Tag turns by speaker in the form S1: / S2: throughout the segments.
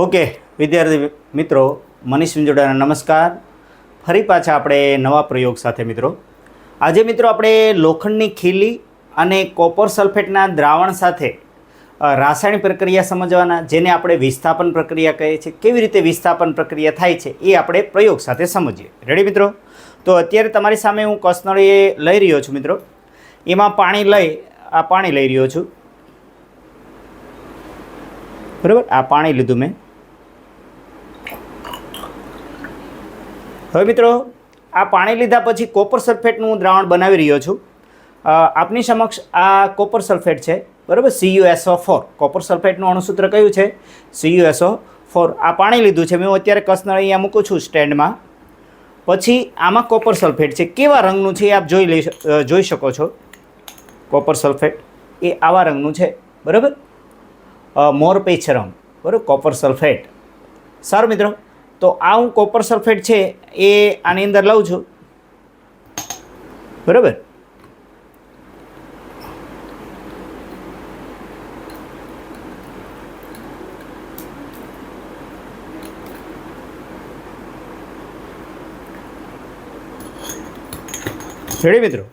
S1: Okay, વિદ્યાર્થી મિત્રો, મનીષ વિંજોડાના નમસ્કાર. ફરી પાછા આપણે નવા પ્રયોગ સાથે મિત્રો. આજે મિત્રો આપણે લોખંડની ખીલી અને કોપર સલ્ફેટના દ્રાવણ સાથે રાસાયણિક પ્રક્રિયા સમજવાના, જેને આપણે વિસ્થાપન પ્રક્રિયા કહીએ છીએ કેવી રીતે વિસ્થાપન પ્રક્રિયા થાય છે, એ આપણે પ્રયોગ સાથે સમજીએ. રેડી મિત્રો? તો અત્યારે તમારી સામે હું કસનળીએ લઈ રહ્યો છું મિત્રો. એમાં પાણી લઈ, આ પાણી લઈ રહ્યો છું. બરાબર? આ પાણી લીધું મેં. હવે મિત્રો, આ પાણી લીધા પછી કોપર સલ્ફેટનું હું દ્રાવણ બનાવી રહ્યો છું. આપની સમક્ષ આ કોપર સલ્ફેટ છે, બરાબર? સીયુએસઓ ફોર કોપર સલ્ફેટનું અણુસૂત્ર કયું છે? સીયુએસઓ ફોર આ પાણી લીધું છે, મેં અત્યારે કસનળ અહીંયા મૂકું છું સ્ટેન્ડમાં. પછી આમાં કોપર સલ્ફેટ છે. કેવા રંગનું છે એ આપ જોઈ લઈ જોઈ શકો છો. કોપર સલ્ફેટ એ આવા રંગનું છે, બરાબર? મોર મોરપેચ રંગ, બરાબર? Copper sulphate. સારું મિત્રો તો આ હું કોપર સલ્ફેટ છે એ આની અંદર લઉં છું. બરાબર? રેડી મિત્રો?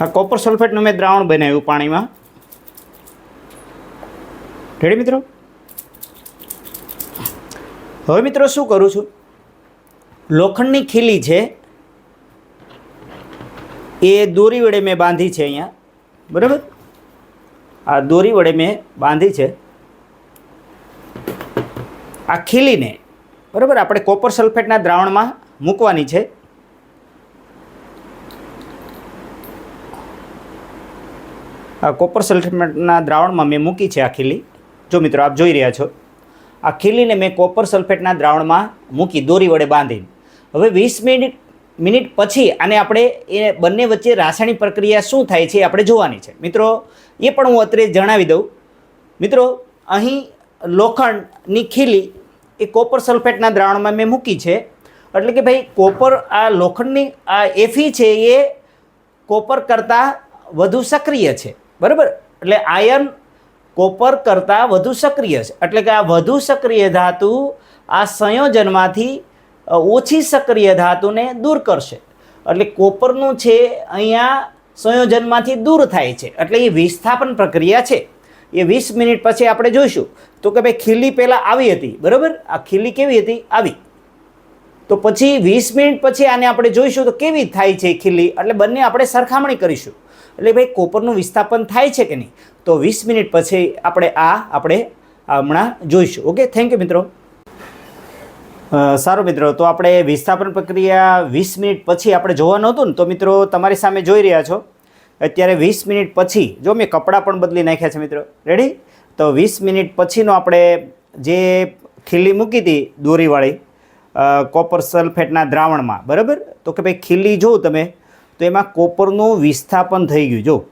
S1: આ કોપર સલ્ફેટનું મેં દ્રાવણ બનાવ્યું પાણીમાં. રેડી મિત્રો? હવે મિત્રો શું કરું છું? લોખંડની ખીલી છે. એ દોરી વડે મેં બાંધી છે અહીંયા. બરાબર? આ દોરી વડે મેં બાંધી છે. આ ખીલીને બરાબર આપણે કોપર સલ્ફેટના દ્રાવણમાં મૂકવાની છે. કોપર સલ્ફેટના દ્રાવણમાં મેં મૂકી છે આ ખીલી. જો મિત્રો આપ જોઈ રહ્યા છો, આ ખીલીને મેં કોપર સલ્ફેટના દ્રાવણમાં મૂકી, દોરી વડે બાંધી હવે વીસ મિનિટ મિનિટ પછી આને આપણે એ બંને વચ્ચે રાસાયણિક પ્રક્રિયા શું થાય છે આપણે જોવાની છે. મિત્રો, એ પણ હું અત્રે જણાવી દઉં. મિત્રો, અહીં લોખંડની ખીલી એ કોપર સલ્ફેટના દ્રાવણમાં મેં મૂકી છે. એટલે કે ભાઈ કોપર આ લોખંડની આ એફી છે એ કોપર કરતાં વધુ સક્રિય છે. બરાબર? એટલે આયર્ન કોપર કરતાં વધુ સક્રિય છે. એટલે કે આ વધુ સક્રિય ધાતુ આ સંયોજનમાંથી ઓછી સક્રિય ધાતુને દૂર કરશે. એટલે કોપરનું છે અહીંયા સંયોજનમાંથી દૂર થાય છે. એટલે એ વિસ્થાપન પ્રક્રિયા છે. એ વીસ મિનિટ પછી આપણે જોઈશું. તો કે ભાઈ ખીલી પહેલાં આવી હતી. બરાબર? આ ખીલી કેવી હતી? આવી. તો પછી વીસ મિનિટ પછી આને આપણે જોઈશું તો કેવી થાય છે ખીલી? એટલે બંને આપણે સરખામણી કરીશું. એટલે ભાઈ કોપરનું વિસ્થાપન થાય છે કે નહીં? તો વીસ મિનિટ પછી આપણે આ આપણે હમણાં જોઈશું. ઓકે થેન્ક યુ મિત્રો. સારો મિત્રો, તો આપણે વિસ્થાપન પ્રક્રિયા વીસ મિનિટ પછી આપણે જોવાનું હતું ને, તો મિત્રો તમારી સામે જોઈ રહ્યા છો. અત્યારે વીસ મિનિટ પછી, જો મેં કપડાં પણ બદલી નાખ્યા છે મિત્રો. રેડી તો વીસ મિનિટ પછીનો આપણે જે ખીલી મૂકી હતી દોરીવાળી કોપર સલ્ફેટના દ્રાવણમાં, બરાબર? તો કે ભાઈ ખીલી જોઉં તમે તો એમાં કોપરનું વિસ્થાપન થઈ ગયું, જો.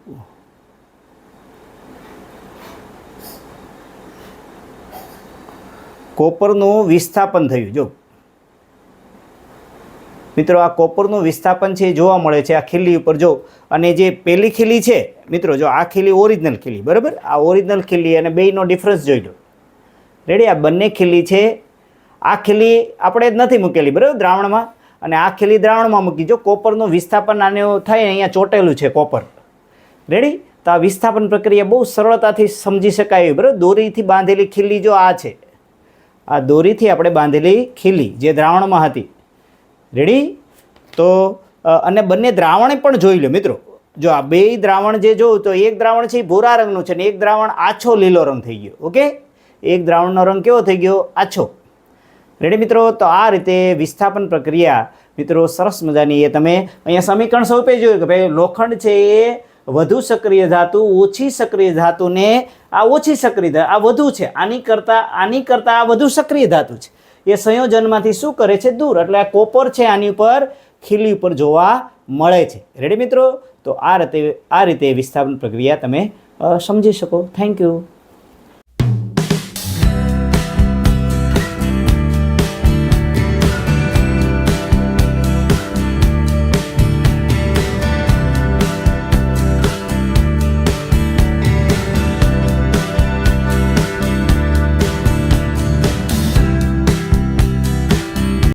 S1: કોપરનું વિસ્થાપન થયું, જો. મિત્રો, આ કોપરનું વિસ્થાપન છે જોવા મળે છે આ ખીલી ઉપર, જો. અને જે પેલી ખીલી છે, મિત્રો, જો, આ ખીલી ઓરિજિનલ ખીલી, બરાબર? આ ઓરિજિનલ ખીલી અને બેયનો ડિફરન્સ જોઈ લો. રેડી આ બંને ખીલી છે. આ ખીલી આપણે જ નથી મૂકેલી, બરાબર? દ્રાવણમાં. અને આ ખીલી દ્રાવણમાં મૂકી. જો કોપરનું વિસ્થાપન આને થાય, અહીંયા ચોટેલું છે કોપર. રેડી તો આ વિસ્થાપન પ્રક્રિયા બહુ સરળતાથી સમજી શકાય બરાબર? દોરીથી બાંધેલી ખીલી જો આ છે, આ દોરીથી આપણે બાંધેલી ખીલી જે દ્રાવણમાં હતી. રેડી તો અને બંને દ્રાવણે પણ જોઈ લો મિત્રો. જો આ બે દ્રાવણ જે જોઉં તો એક દ્રાવણ છે એ ભૂરા રંગનું છે ને એક દ્રાવણ આછો લીલો રંગ થઈ ગયો. ઓકે એક દ્રાવણનો રંગ કેવો થઈ ગયો? આછો. રેડી મિત્રો? તો આ રીતે વિસ્થાપન પ્રક્રિયા મિત્રો સરસ મજાની એ તમે અહીંયા સમીકરણ સ્વરૂપે જોયું કે ભાઈ લોખંડ છે એ વધુ સક્રિય ધાતુ, ઓછી સક્રિય ધાતુને આ ઓછી સક્રિય આ વધુ છે, આની કરતાં આની કરતાં આ વધુ સક્રિય ધાતુ છે. એ સંયોજનમાંથી શું કરે છે? દૂર. એટલે આ કોપર છે આની ઉપર, ખીલી ઉપર જોવા મળે છે. રેડી મિત્રો? તો આ રીતે આ રીતે વિસ્થાપન પ્રક્રિયા તમે સમજી શકો. Thank you